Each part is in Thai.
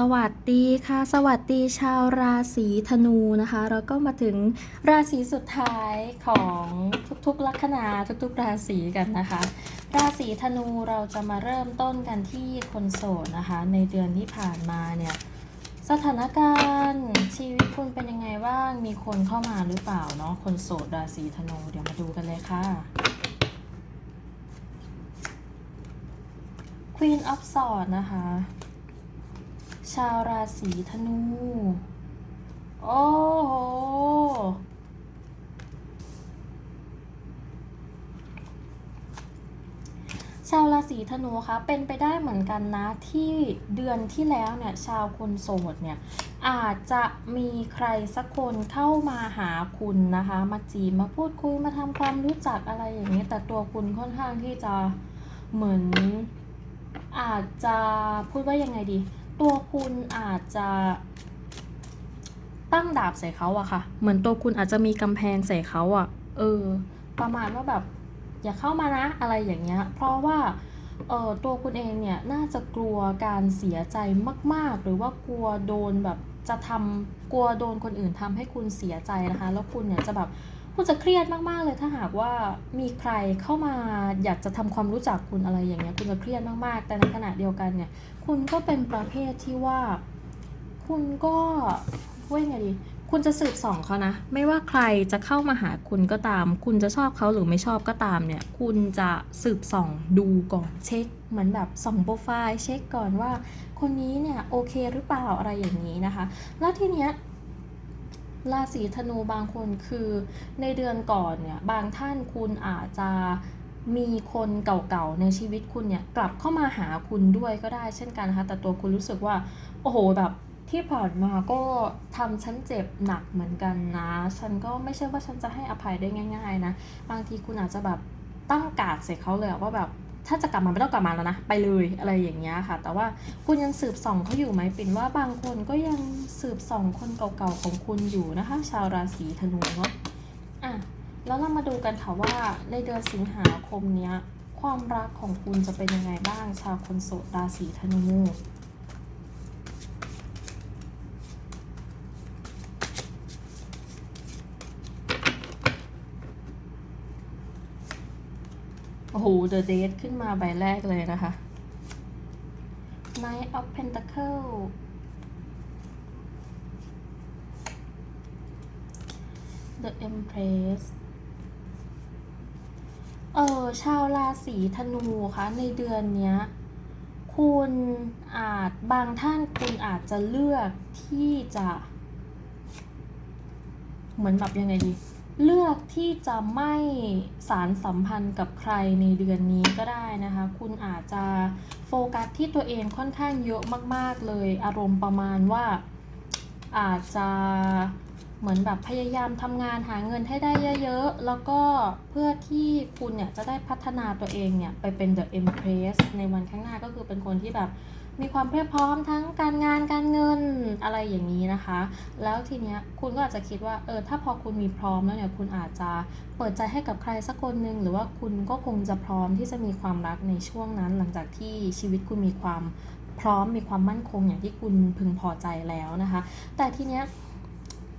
สวัสดีค่ะ สวัสดีชาวราศีธนูนะคะ แล้วก็มาถึงราศีสุดท้ายของทุกๆลัคนาทุกๆ ราศีกันนะคะ ราศีธนูเราจะมาเริ่มต้นกันที่คนโสดนะคะ ในเดือนที่ผ่านมาเนี่ยสถานการณ์ชีวิตคุณเป็นยังไงบ้างมีคนเข้ามาหรือเปล่าเนาะคนโสดราศีธนูเดี๋ยวมาดูกันเลยค่ะ Queen of Swords นะคะ ชาวราศีธนู โอ้โห ชาวราศีธนูคะเป็นไปได้เหมือนกันนะที่เดือนที่แล้วเนี่ยชาวคนโสดเนี่ยอาจจะมีใครสักคนเข้ามาหาคุณนะคะ มาจีบมาพูดคุยมาทำความรู้จักอะไรอย่างนี้ แต่ตัวคุณค่อนข้างที่จะเหมือนอาจจะพูดว่ายังไงดี ตัวคุณอาจจะตั้งดาบใส่เขาอะค่ะ เหมือนตัวคุณอาจจะมีกำแพงใส่เขาอะเออ ประมาณว่าแบบ อย่าเข้ามานะอะไรอย่างเงี้ย เพราะว่าเออตัวคุณเองเนี่ยน่าจะกลัวการเสียใจมาก ๆ หรือว่ากลัวโดนแบบจะทำกลัวโดนคนอื่นทำให้คุณเสียใจนะคะ แล้วคุณเนี่ยจะแบบ คุณจะเครียดมากๆเลยถ้าหากว่ามีใครเข้ามาอยากจะทำความรู้จักคุณอะไรอย่างเงี้ยคุณจะเครียดมากๆ แต่ในขณะเดียวกันเนี่ย คุณก็เป็นประเภทที่ว่า คุณก็ว่ายังไงดีคุณจะสืบส่องเขานะ ไม่ว่าใครจะเข้ามาหาคุณก็ตาม คุณจะชอบเขาหรือไม่ชอบก็ตามเนี่ย คุณจะสืบส่องดูก่อนเช็ค เหมือนแบบส่องโปรไฟล์เช็คก่อนว่า คนนี้เนี่ยโอเคหรือเปล่าอะไรอย่างนี้นะคะ แล้วทีเนี้ย ราศีธนูบางคนคือในเดือนก่อนเนี่ยบางท่านคุณอาจจะมีคนเก่าๆในชีวิตคุณเนี่ยกลับเข้ามาหาคุณด้วยก็ได้เช่นกันนะคะแต่ตัวคุณรู้สึกว่าโอ้โหแบบที่ผ่านมาก็ทำฉันเจ็บหนักเหมือนกันนะ ฉันก็ไม่ใช่ว่าฉันจะให้อภัยได้ง่าย ๆ นะ บางทีคุณอาจจะแบบตั้งกาดใส่เขาเลยว่าแบบ ถ้าจะกลับมาไม่ต้องกลับมาแล้วนะไปเลยอะไรอย่างเงี้ยค่ะ แต่ว่าคุณยังสืบส่องเขาอยู่ไหมปิ่นว่าบางคนก็ยังสืบส่องคนเก่าๆของคุณอยู่นะคะ ชาวราศีธนูเนาะอะแล้วเรามาดูกันค่ะว่าในเดือนสิงหาคมเนี้ยความรักของคุณจะเป็นยังไงบ้างชาวคนโสดราศีธนู โอ้โห The Date ขึ้นมาใบแรกเลยนะคะ Knight of Pentacle The Empress เออชาวราศีธนูคะในเดือนเนี้ย คุณอาจบางท่านคุณอาจจะเลือกที่จะ เหมือนแบบยังไงดี เลือกที่จะไม่สารสัมพันธ์กับใครในเดือนนี้ก็ได้นะคะ คุณอาจจะโฟกัสที่ตัวเองค่อนข้างเยอะมาก ๆ เลย อารมณ์ประมาณว่าอาจจะเหมือนแบบพยายามทำงานหาเงินให้ได้เยอะๆ แล้วก็เพื่อที่คุณเนี่ยจะได้พัฒนาตัวเองเนี่ยไปเป็น The Empress ในวันข้างหน้าก็คือเป็นคนที่แบบ มีความเพียบพร้อมทั้งการงานการเงินอะไรอย่างนี้นะคะ แล้วทีเนี้ยคุณก็อาจจะคิดว่าเออถ้าพอคุณมีพร้อมแล้วเนี่ยคุณอาจจะเปิดใจให้กับใครสักคนหนึ่งหรือว่าคุณก็คงจะพร้อมที่จะมีความรักในช่วงนั้น หลังจากที่ชีวิตคุณมีความพร้อมมีความมั่นคงอย่างที่คุณพึงพอใจแล้วนะคะ แต่ทีเนี้ย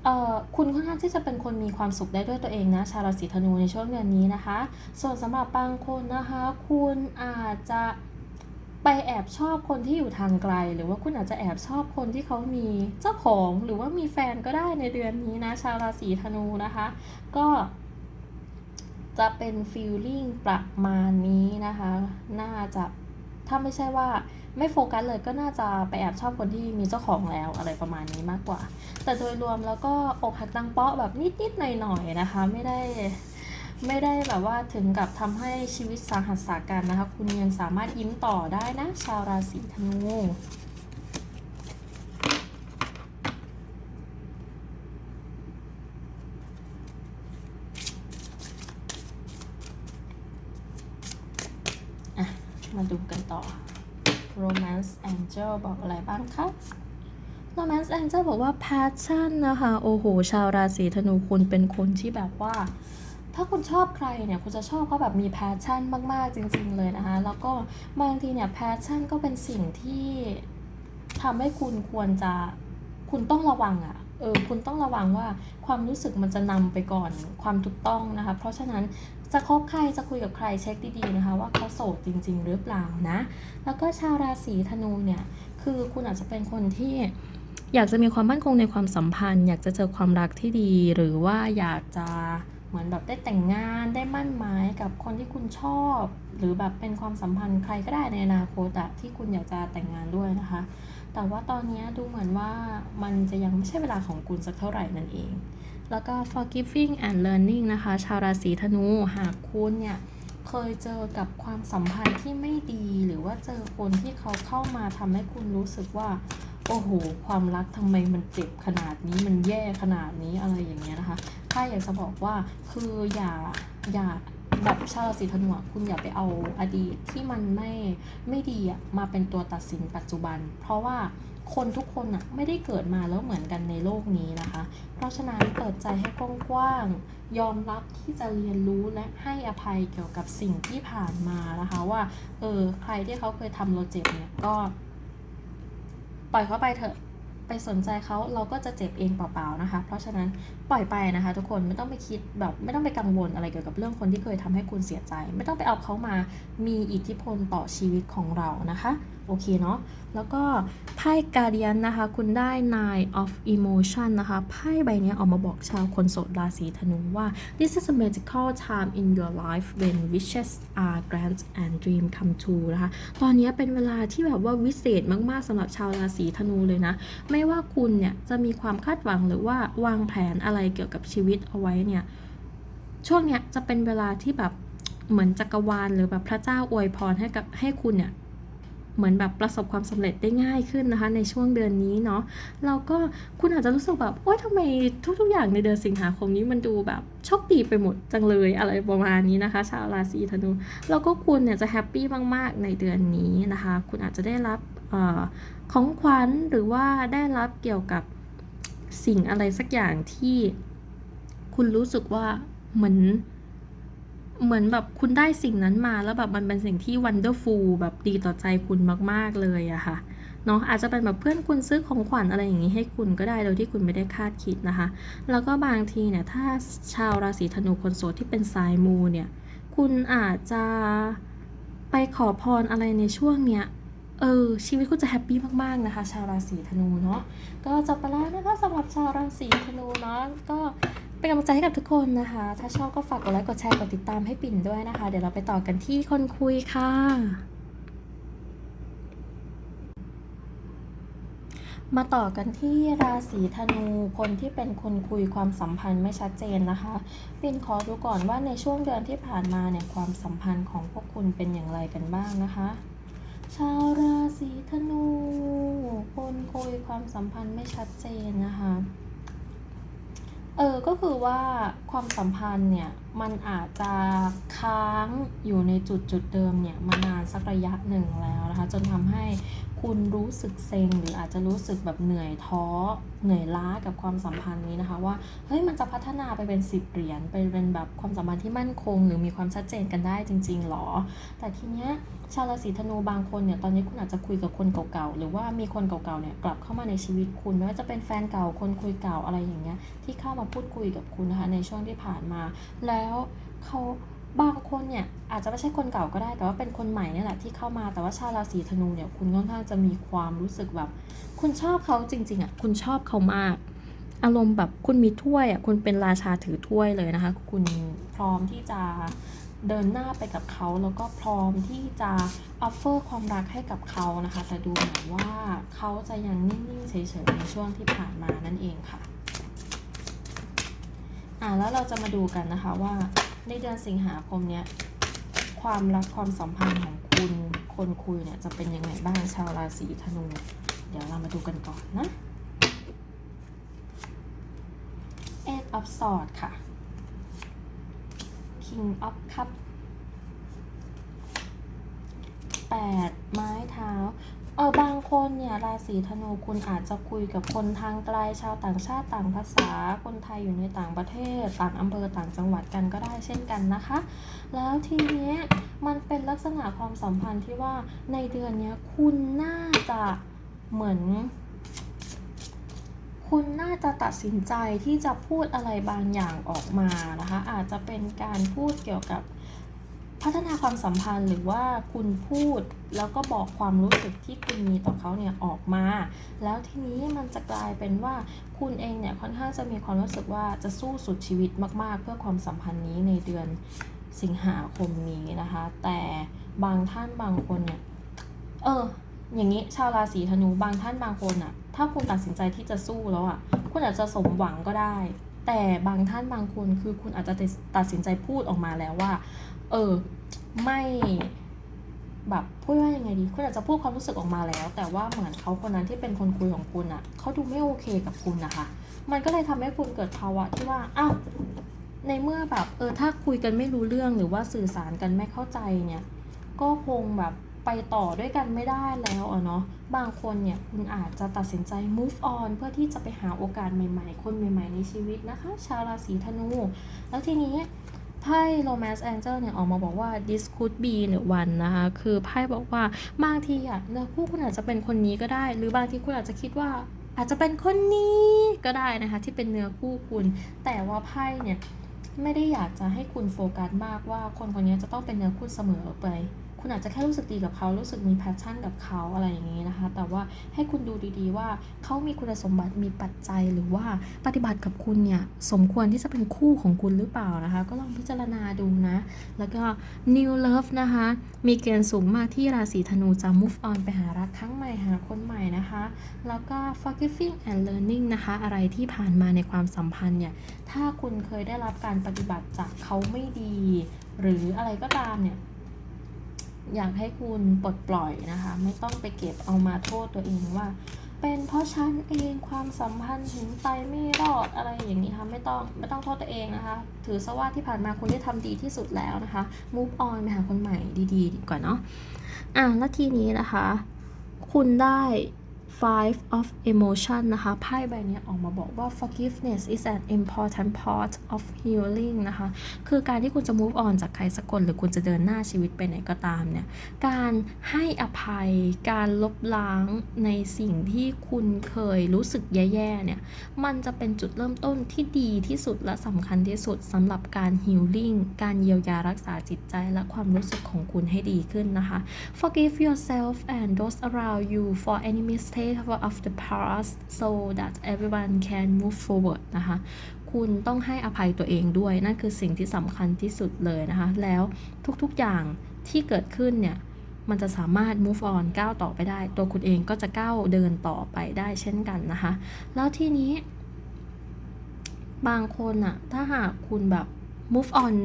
เออคุณค่อนข้างที่จะเป็นคนมีความสุขได้ด้วยตัวเองนะ ชาวราศีธนูในช่วงเดือนนี้นะคะ ส่วนสำหรับบางคนนะคะ คุณอาจจะ ไปแอบชอบคนที่อยู่ทางไกล หรือว่าคุณอาจจะแอบชอบคนที่เขามีเจ้าของหรือว่ามีแฟนก็ได้ในเดือนนี้นะ ชาวราศีธนูนะคะ ก็จะเป็นฟีลลิ่งประมาณนี้นะคะ น่าจะถ้าไม่ใช่ว่าไม่โฟกัสเลยก็น่าจะไปแอบชอบคนที่มีเจ้าของแล้วอะไรประมาณนี้มากกว่า แต่โดยรวมแล้วก็อกหักตังเปาะแบบนิดๆหน่อยๆนะคะ ไม่ได้ ไม่ได้แบบว่าถึงกับทำให้ชีวิตสาหัสสากันนะคะ คุณยังสามารถยิ้มต่อได้นะ ชาวราศีธนูมาดูกันต่อ Romance Angel บอกอะไรบ้างคะ Romance Angel บอกว่า passion นะคะ โอ้โห ชาวราศีธนูคุณเป็นคนที่แบบว่า ถ้าคุณชอบใครเนี่ยคุณจะชอบเขาแบบมีแพชชั่นมาก ๆ จริง ๆ เลยนะคะ แล้วก็บางทีเนี่ยแพชชั่นก็เป็นสิ่งที่ทำให้คุณควรจะคุณต้องระวังอะ่ะเออคุณต้องระวังว่าความรู้สึกมันจะนำไปก่อนความถูกต้องนะคะ เพราะฉะนั้นจะคบใครจะคุยกับใครเช็คดีๆนะคะ ว่าเขาโสดจริง ๆ หรือเปล่านะ แล้วก็ชาวราศีธนูเนี่ยคือคุณอาจจะเป็นคนที่อยากจะมีความมั่นคงในความสัมพันธ์ อยากจะเจอความรักที่ดี หรือว่าอยากจะ เหมือนแบบได้แต่งงานได้มั่นหมายกับคนที่คุณชอบ หรือแบบเป็นความสัมพันธ์ใครก็ได้ในอนาคตอะที่คุณอยากจะแต่งงานด้วยนะคะ แต่ว่าตอนนี้ดูเหมือนว่ามันจะยังไม่ใช่เวลาของคุณสักเท่าไหร่นั่นเอง แล้วก็ forgiving and learning นะคะ ชาวราศีธนูหากคุณเนี่ยเคยเจอกับความสัมพันธ์ที่ไม่ดี หรือว่าเจอคนที่เขาเข้ามาทำให้คุณรู้สึกว่า โอ้โห ความรักทำไมมันเจ็บขนาดนี้มันแย่ขนาดนี้อะไรอย่างเงี้ยนะคะถ้าอยากจะบอกว่าคืออย่าอย่าแบบชาวราศีธนูอะคุณอย่าไปเอาอดีตที่มันไม่ไม่ดีมาเป็นตัวตัดสินปัจจุบัน เพราะว่าคนทุกคนอะไม่ได้เกิดมาแล้วเหมือนกันในโลกนี้นะคะ เพราะฉะนั้นเปิดใจให้กว้างๆยอมรับที่จะเรียนรู้และให้อภัยเกี่ยวกับสิ่งที่ผ่านมานะคะ ว่าเออใครที่เขาเคยทำเราเจ็บเนี่ยก็ ปล่อยเขาไปเถอะไปสนใจเขาเราก็จะเจ็บเองเปล่าๆนะคะ เพราะฉะนั้นปล่อยไปนะคะ ทุกคนไม่ต้องไปคิดแบบไม่ต้องไปกังวลอะไรเกี่ยวกับเรื่องคนที่เคยทำให้คุณเสียใจ ไม่ต้องไปเอาเขามามีอิทธิพลต่อชีวิตของเรานะคะ โอเคเนาะ แล้วก็ไพ่การเดียนนะคะ คุณได้ Nine of Emotion นะคะ ไพ่ใบนี้ออกมาบอกชาวคนโสดราศีธนูว่า this is a magical time in your life when wishes are granted and dream come true นะคะ ตอนนี้เป็นเวลาที่แบบว่าวิเศษมาก ๆสำหรับชาวราศีธนูเลยนะ ไม่ว่าคุณเนี่ยจะมีความคาดหวังหรือว่าวางแผนอะไรเกี่ยวกับชีวิตเอาไว้เนี่ย ช่วงเนี้ยจะเป็นเวลาที่แบบเหมือนจักรวาลหรือแบบพระเจ้าอวยพรให้กับให้คุณเนี่ย เหมือนแบบประสบความสำเร็จได้ง่ายขึ้นนะคะ ในช่วงเดือนนี้เนาะแล้วก็คุณอาจจะรู้สึกแบบโอ๊ยทำไมทุก ๆ อย่างในเดือนสิงหาคมนี้มันดูแบบโชคดีไปหมดจังเลยอะไรประมาณนี้นะคะ ชาวราศีธนูแล้วก็คุณเนี่ยจะแฮปปี้มากๆในเดือนนี้นะคะ คุณอาจจะได้รับอของขวัญหรือว่าได้รับเกี่ยวกับสิ่งอะไรสักอย่างที่คุณรู้สึกว่าเหมือน เหมือนแบบคุณได้สิ่งนั้นมาแล้วแบบมันเป็นสิ่งที่ wonderful แบบดีต่อใจคุณมาก ๆ เลยอะค่ะเนาะอาจจะเป็นแบบเพื่อนคุณซื้อของขวัญอะไรอย่างนี้ให้คุณก็ได้โดยที่คุณไม่ได้คาดคิดนะคะ แล้วก็บางทีเนี่ยถ้าชาวราศีธนูคนโสดที่เป็นสายมูเนี่ยคุณอาจจะไปขอพรอะไรในช่วงเนี้ยเออชีวิตคุณจะแฮปปี้มากๆนะคะ ชาวราศีธนูเนาะก็จบไปแล้วนะคะสำหรับชาวราศีธนูเนาะก็ เป็นกำลังใจให้กับทุกคนนะคะ ถ้าชอบก็ฝากกดไลค์กดแชร์กดติดตามให้ปิ่นด้วยนะคะ เดี๋ยวเราไปต่อกันที่คนคุยค่ะมาต่อกันที่ราศีธนูคนที่เป็นคนคุยความสัมพันธ์ไม่ชัดเจนนะคะปิ่นขอดูก่อนว่าในช่วงเดือนที่ผ่านมาเนี่ยความสัมพันธ์ของพวกคุณเป็นอย่างไรกันบ้างนะคะ ชาวราศีธนู คนคุยความสัมพันธ์ไม่ชัดเจนนะคะ เออก็คือว่าความสัมพันธ์เนี่ยมันอาจจะค้างอยู่ในจุดจุดเดิมเนี่ยมานานสักระยะหนึ่งแล้วนะคะ จนทำให้ คุณรู้สึกเซ็งหรืออาจจะรู้สึกแบบเหนื่อยท้อ เหนื่อยล้ากับความสัมพันธ์นี้นะคะ ว่าเฮ้ยมันจะพัฒนาไปเป็นสิบเหรียญไปเป็นแบบความสัมพันธ์ที่มั่นคง หรือมีความชัดเจนกันได้จริง ๆหรอ แต่ทีเนี้ยชาวราศีธนูบางคนเนี่ยตอนนี้คุณอาจจะคุยกับคนเก่าๆหรือว่ามีคนเก่าๆเนี่ยกลับเข้ามาในชีวิตคุณไม่ว่าจะเป็นแฟนเก่าคนคุยเก่าอะไรอย่างเงี้ยที่เข้ามาพูดคุยกับคุณนะคะในช่วงที่ผ่านมา แล้วเขา บางคนเนี่ยอาจจะไม่ใช่คนเก่าก็ได้ แต่ว่าเป็นคนใหม่เนี่ยแหละที่เข้ามาแต่ว่าชาวราศีธนูเนี่ยคุณค่อนข้างจะมีความรู้สึกแบบ คุณชอบเขาจริงๆอะคุณชอบเขามาก อารมณ์แบบคุณมีถ้วยอะคุณเป็นราชาถือถ้วยเลยนะคะ คุณพร้อมที่จะเดินหน้าไปกับเขาแล้วก็พร้อมที่จะออฟเฟอร์ความรักให้กับเขานะคะ แต่ดูเหมือนว่าเขาจะยังนิ่งๆเฉยๆในช่วงที่ผ่านมานั่นเองค่ะอ่าแล้วเราจะมาดูกันนะคะว่า ในเดือนสิงหาคมเนี้ยความรักความสัมพันธ์ของคุณคนคุยเนี่ยจะเป็นยังไงบ้างชาวราศีธนู เดี๋ยวเรามาดูกันก่อนนะ Eight of Swords ค่ะ King of Cup แปดไม้เท้า เออบางค นเนี่ยราศีธนูคุณอาจจะคุยกับคนทางไกลชาวต่างชาติต่างภาษา คนไทยอยู่ในต่างประเทศ ต่างอำเภอต่างจังหวัดกันก็ได้เช่นกันนะคะ แล้วทีเนี้ยมันเป็นลักษณะความสัมพันธ์ที่ว่าในเดือนเนี้ยคุณน่าจะเหมือน คุณน่าจะตัดสินใจที่จะพูดอะไรบางอย่างออกมานะคะ อาจจะเป็นการพูดเกี่ยวกับ พัฒนาความสัมพันธ์หรือว่าคุณพูดแล้วก็บอกความรู้สึกที่คุณมีต่อเขาเนี่ยออกมา แล้วทีนี้มันจะกลายเป็นว่าคุณเองเนี่ยค่อนข้างจะมีความรู้สึกว่าจะสู้สุดชีวิตมาก ๆ เพื่อความสัมพันธ์นี้ในเดือนสิงหาคมนี้นะคะ แต่บางท่านบางคนเนี่ยเอออย่างนี้ชาวราศีธนูบางท่านบางคนอะถ้าคุณตัดสินใจที่จะสู้แล้วอะคุณอาจจะสมหวังก็ได้ แต่บางท่านบางคนคือคุณอาจจะตัดสินใจพูดออกมาแล้วว่า เออ ไม่แบบพูดว่ายังไงดีคุณอาจจะพูดความรู้สึกออกมาแล้ว แต่ว่าเหมือนเขาคนนั้นที่เป็นคนคุยของคุณอะเขาดูไม่โอเคกับคุณนะคะ มันก็เลยทำให้คุณเกิดภาวะที่ว่าอ้าวในเมื่อแบบเออถ้าคุยกันไม่รู้เรื่องหรือว่าสื่อสารกันไม่เข้าใจเนี่ย ก็คงแบบไปต่อด้วยกันไม่ได้แล้วอะเนาะบางคนเนี่ยคุณอาจจะตัดสินใจ move on เพื่อที่จะไปหาโอกาสใหม่ๆ คนใหม่ ๆ ในชีวิตนะคะ ชาวราศีธนู แล้วทีนี้ ไพ่ romance angel เนี่ยออกมาบอกว่า this could be หนี่ยวันนะคะ คือไพ่บอกว่าบางทีอะเนื้อคู่คุณอาจจะเป็นคนนี้ก็ได้ หรือบางทีคุณอาจจะคิดว่าอาจจะเป็นคนนี้ก็ได้นะคะ ที่เป็นเนื้อคู่คุณ แต่ว่าไพ่เนี่ยไม่ได้อยากจะให้คุณโฟกัสมากว่าคนคนนี้จะต้องเป็นเนื้อคู่เสมอไป คุณอาจจะแค่รู้สึกดีกับเขา รู้สึกมีแพชชั่นกับเขาอะไรอย่างนี้นะคะ แต่ว่าให้คุณดูดีๆ ว่าเขามีคุณสมบัติ มีปัจจัย หรือว่าปฏิบัติกับคุณเนี่ย สมควรที่จะเป็นคู่ของคุณหรือเปล่านะคะ ก็ลองพิจารณาดูนะ แล้วก็ new love นะคะ มีเกณฑ์สูงมากที่ราศีธนูจะ move on ไปหารักครั้งใหม่ หาคนใหม่นะคะ แล้วก็ forgiving and learning นะคะ อะไรที่ผ่านมาในความสัมพันธ์เนี่ย ถ้าคุณเคยได้รับการปฏิบัติจากเขาไม่ดี หรืออะไรก็ตามเนี่ย อยากให้คุณปลดปล่อยนะคะ ไม่ต้องไปเก็บเอามาโทษตัวเองว่า เป็นเพราะฉันเองความสัมพันธ์ถึงไปไม่รอดอะไรอย่างนี้ค่ะไม่ต้องไม่ต้องโทษตัวเองนะคะ ถือซะว่าที่ผ่านมาคุณได้ทำดีที่สุดแล้วนะคะ move on ไปหาคนใหม่ดีๆ ดีกว่าเนาะอะแล้วทีนี้นะคะ คุณได้ five of emotion นะคะไพ่ใบนี้ออกมาบอกว่า forgiveness is an important part of healing นะคะ คือการที่คุณจะ move on จากใครสักคน หรือคุณจะเดินหน้าชีวิตไปไหนก็ตามเนี่ย การให้อภัย การลบล้างในสิ่งที่คุณเคยรู้สึกแย่ๆ เนี่ย มันจะเป็นจุดเริ่มต้นที่ดีที่สุดและสำคัญที่สุดสำหรับการ healing การเยียวยารักษาจิตใจและความรู้สึกของคุณให้ดีขึ้นนะคะ Forgive yourself and those around you for any mistake of the past so that everyone can move forward นะคะ คุณต้องให้อภัยตัวเองด้วย นั่นคือสิ่งที่สำคัญที่สุดเลยนะคะ แล้วทุกๆอย่างที่เกิดขึ้นเนี่ย มันจะสามารถ move on ก้าวต่อไปได้ ตัวคุณเองก็จะก้าวเดินต่อไปได้เช่นกันนะคะ แล้วทีนี้ บางคนอะถ้าหากคุณแบบ move on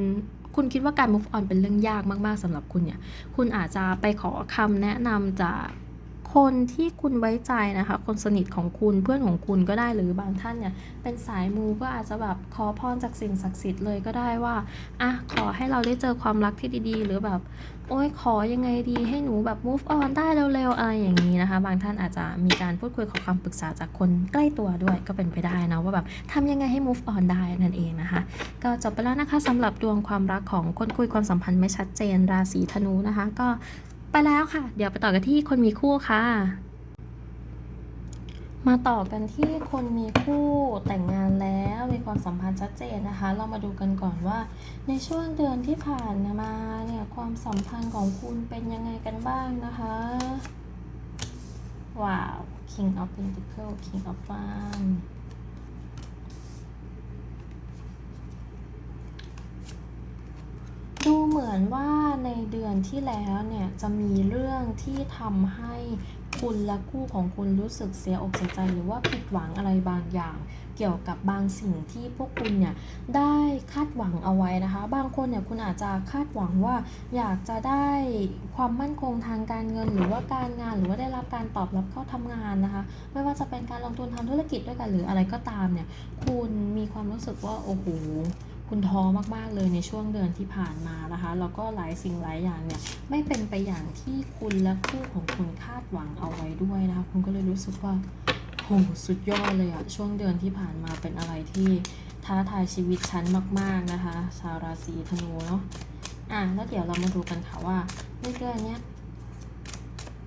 คุณคิดว่าการ move on เป็นเรื่องยากมาก ๆสำหรับคุณเนี่ย คุณอาจจะไปขอคำแนะนำจาก คนที่คุณไว้ใจนะคะ คนสนิทของคุณเพื่อนของคุณก็ได้หรือบางท่านเนี่ยเป็นสายมูก็อาจจะแบบขอพรจากสิ่งศักดิ์สิทธิ์เลยก็ได้ว่าอะขอให้เราได้เจอความรักที่ดีๆ หรือแบบ โอ้ยขอยังไงดีให้หนูแบบ move on ได้เร็วๆอะไรอย่างนี้นะคะ บางท่านอาจจะมีการพูดคุยขอคำปรึกษาจากคนใกล้ตัวด้วยก็เป็นไปได้นะว่าแบบทำยังไงให้ move on ได้นั่นเองนะคะ ก็จบไปแล้วนะคะสำหรับดวงความรักของคนคุยความสัมพันธ์ไม่ชัดเจนราศีธนูนะคะ ก็ ไปแล้วค่ะ เดี๋ยวไปต่อกันที่คนมีคู่ค่ะ มาต่อกันที่คนมีคู่แต่งงานแล้วมีความสัมพันธ์ชัดเจนนะคะ เรามาดูกันก่อนว่า ในช่วงเดือนที่ผ่านมาเนี่ยความสัมพันธ์ของคุณเป็นยังไงกันบ้างนะคะว้าว King of Pentacles King of Wands ดูเหมือนว่า ในเดือนที่แล้วเนี่ยจะมีเรื่องที่ทำให้คุณและคู่ของคุณรู้สึกเสียอกเสียใจหรือว่าผิดหวังอะไรบางอย่าง เกี่ยวกับบางสิ่งที่พวกคุณเนี่ยได้คาดหวังเอาไว้นะคะ บางคนเนี่ยคุณอาจจะคาดหวังว่า อยากจะได้ความมั่นคงทางการเงิน หรือว่าการงานหรือว่าได้รับการตอบรับเข้าทำงานนะคะ ไม่ว่าจะเป็นการลงทุนทำธุรกิจด้วยกันหรืออะไรก็ตามเนี่ยคุณมีความรู้สึกว่าโอ้โห คุณท้อมากๆเลยในช่วงเดือนที่ผ่านมานะคะ แล้วก็หลายสิ่งหลายอย่างเนี่ยไม่เป็นไปอย่างที่คุณและคู่ของคุณคาดหวังเอาไว้ด้วยนะคะ คุณก็เลยรู้สึกว่าโหสุดยอดเลยอะช่วงเดือนที่ผ่านมาเป็นอะไรที่ท้าทายชีวิตฉันมาก ๆนะคะ ชาวราศีธนูเนาะอะแล้วเดี๋ยวเรามาดูกันค่ะว่าในเดือนเนี้ย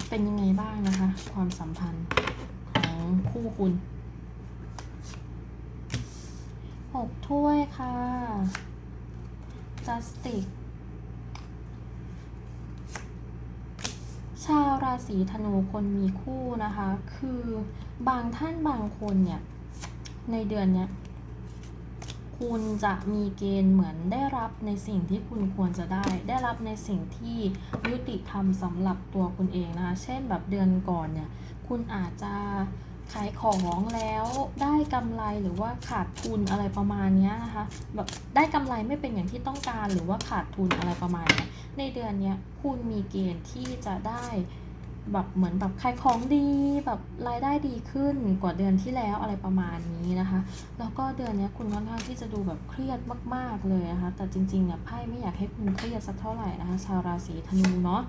เป็นยังไงบ้างนะคะ ความสัมพันธ์ของคู่คุณ หกถ้วยค่ะ justice ชาวราศีธนูคนมีคู่นะคะ คือบางท่านบางคนเนี่ย ในเดือนเนี้ยคุณจะมีเกณฑ์เหมือนได้รับในสิ่งที่คุณควรจะได้ ได้รับในสิ่งที่ยุติธรรมสำหรับตัวคุณเองนะคะ เช่นแบบเดือนก่อนเนี่ย คุณอาจจะ ขายของแล้วได้กำไรหรือว่าขาดทุนอะไรประมาณนี้นะคะแบบได้กำไรไม่เป็นอย่างที่ต้องการหรือว่าขาดทุนอะไรประมาณนี้ในเดือนนี้คุณมีเกณฑ์ที่จะได้แบบเหมือนแบบขายของดีแบบรายได้ดีขึ้นกว่าเดือนที่แล้วอะไรประมาณนี้นะคะ แล้วก็เดือนนี้คุณค่อนข้างที่จะดูแบบเครียดมาก ๆเลยนะคะแต่จริงๆเนี่ยไพ่ไม่อยากให้คุณเครียดสักเท่าไหร่นะคะชาวราศีธนูเนาะ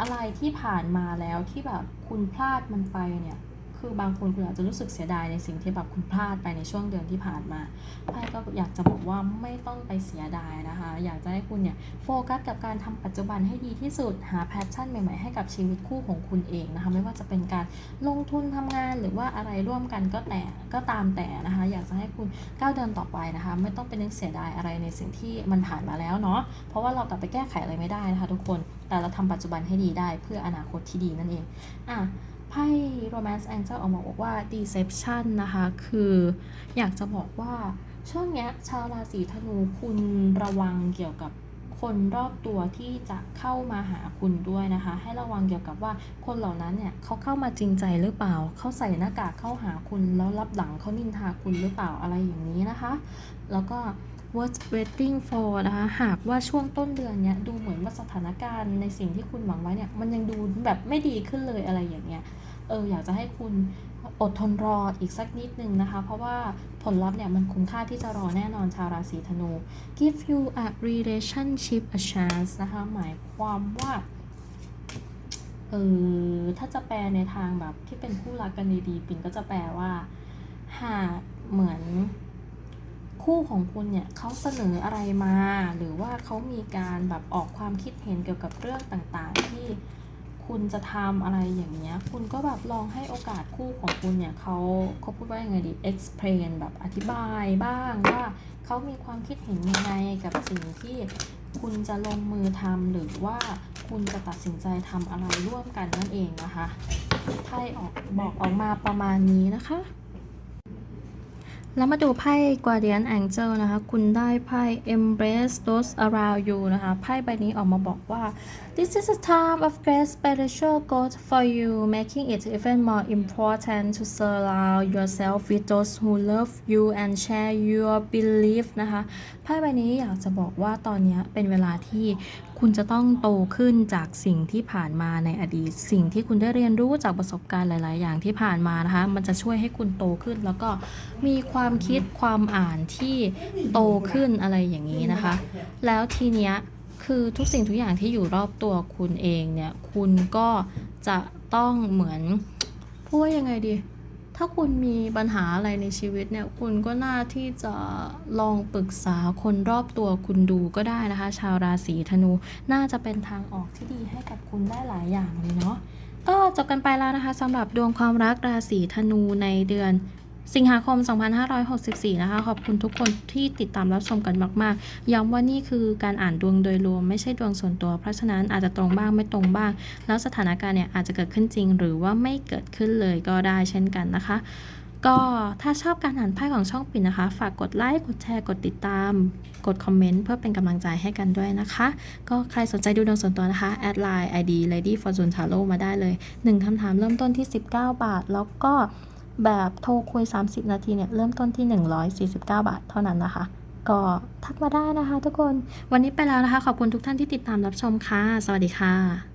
อะไรที่ผ่านมาแล้วที่แบบคุณพลาดมันไปเนี่ย คือบางคนคุณอาจจะรู้สึกเสียดายในสิ่งที่แบบคุณพลาดไปในช่วงเดือนที่ผ่านมาไพ่ก็อยากจะบอกว่าไม่ต้องไปเสียดายนะคะ อยากจะให้คุณเนี่ยโฟกัสกับการทำปัจจุบันให้ดีที่สุด หาแพชชั่นใหม่ๆให้กับชีวิตคู่ของคุณเองนะคะ ไม่ว่าจะเป็นการลงทุนทำงานหรือว่าอะไรร่วมกันก็แต่ก็ตามแต่นะคะ อยากจะให้คุณก้าวเดินต่อไปนะคะ ไม่ต้องไปนึกเสียดายอะไรในสิ่งที่มันผ่านมาแล้วเนาะ เพราะว่าเรากลับไปแก้ไขอะไรไม่ได้นะคะ ทุกคน แต่เราทำปัจจุบันให้ดีได้เพื่ออนาคตที่ดีนั่นเอง อะ ไพ่ romance angel ออกมาบอกว่า deception นะคะ คืออยากจะบอกว่าช่วงนี้ชาวราศีธนูคุณระวังเกี่ยวกับคนรอบตัวที่จะเข้ามาหาคุณด้วยนะคะ ให้ระวังเกี่ยวกับว่าคนเหล่านั้นเนี่ยเขาเข้ามาจริงใจหรือเปล่า เขาใส่หน้ากากเข้าหาคุณแล้วรับหลังเขานินทาคุณหรือเปล่าอะไรอย่างนี้นะคะ แล้วก็ what's waiting for นะคะหากว่าช่วงต้นเดือนเนี้ยดูเหมือนว่าสถานการณ์ในสิ่งที่คุณหวังไว้เนี่ยมันยังดูแบบไม่ดีขึ้นเลยอะไรอย่างเงี้ยเอออยากจะให้คุณอดทนรออีกสักนิดนึงนะคะ เพราะว่าผลลัพธ์เนี่ยมันคุ้มค่าที่จะรอแน่นอนชาวราศีธนู give you a relationship a chance นะคะหมายความว่าเออถ้าจะแปลในทางแบบที่เป็นคู่รักกันดีๆปิ่นก็จะแปลว่า หากเหมือน คู่ของคุณเนี่ยเขาเสนออะไรมา หรือว่าเขามีการแบบออกความคิดเห็นเกี่ยวกับเรื่องต่างๆ ที่คุณจะทำอะไรอย่างเงี้ย คุณก็แบบลองให้โอกาสคู่ของคุณเนี่ยเขาเขาพูดว่ายังไงดี explain แบบอธิบายบ้างว่าเขามีความคิดเห็นยังไงกับสิ่งที่คุณจะลงมือทำหรือว่าคุณจะตัดสินใจทำอะไรร่วมกันนั่นเองนะคะไพ่ออกบอกออกมาประมาณนี้นะคะ แล้วมาดูไพ่ Guardian Angel นะคะ คุณได้ไพ่ Embrace those around you นะคะ ไพ่ใบนี้ออกมาบอกว่า This is a time of great spiritual growth for you making it even more important to surround yourself with those who love you and share your belief นะคะ ไพ่ใบนี้อยากจะบอกว่าตอนนี้เป็นเวลาที่ คุณจะต้องโตขึ้นจากสิ่งที่ผ่านมาในอดีต สิ่งที่คุณได้เรียนรู้จากประสบการณ์หลาย ๆ อย่างที่ผ่านมานะคะ มันจะช่วยให้คุณโตขึ้น แล้วก็มีความคิดความอ่านที่โตขึ้นอะไรอย่างนี้นะคะ แล้วทีเนี้ยคือทุกสิ่งทุกอย่างที่อยู่รอบตัวคุณเองเนี่ย คุณก็จะต้องเหมือนพูดว่ายังไงดี ถ้าคุณมีปัญหาอะไรในชีวิตเนี่ย คุณก็น่าที่จะลองปรึกษาคนรอบตัวคุณดูก็ได้นะคะ ชาวราศีธนู น่าจะเป็นทางออกที่ดีให้กับคุณได้หลายอย่างเลยเนาะ ก็จบกันไปแล้วนะคะสำหรับดวงความรักราศีธนูในเดือน สิงหาคม 2564 นะคะ ขอบคุณทุกคนที่ติดตามรับชมกันมาก ๆ ย้ำว่านี่คือการอ่านดวงโดยรวม ไม่ใช่ดวงส่วนตัว เพราะฉะนั้นอาจจะตรงบ้างไม่ตรงบ้าง แล้วสถานการณ์เนี่ยอาจจะเกิดขึ้นจริง หรือว่าไม่เกิดขึ้นเลยก็ได้เช่นกันนะคะ ก็ถ้าชอบการอ่านไพ่ของช่องปิ่นนะคะ ฝากกดไลค์ กดแชร์ กดติดตาม กดคอมเมนต์เพื่อเป็นกำลังใจให้กันด้วยนะคะ ก็ใครสนใจดูดวงส่วนตัวนะคะ แอดไลน์ ID Lady Fortune Tarot มาได้เลย 1คำถามเริ่มต้นที่ 19 บาท แล้วก็ แบบโทรคุย 30 นาทีเนี่ยเริ่มต้นที่ 149 บาทเท่านั้นนะคะ ก็ทักมาได้นะคะทุกคน วันนี้ไปแล้วนะคะ ขอบคุณทุกท่านที่ติดตามรับชมค่ะ สวัสดีค่ะ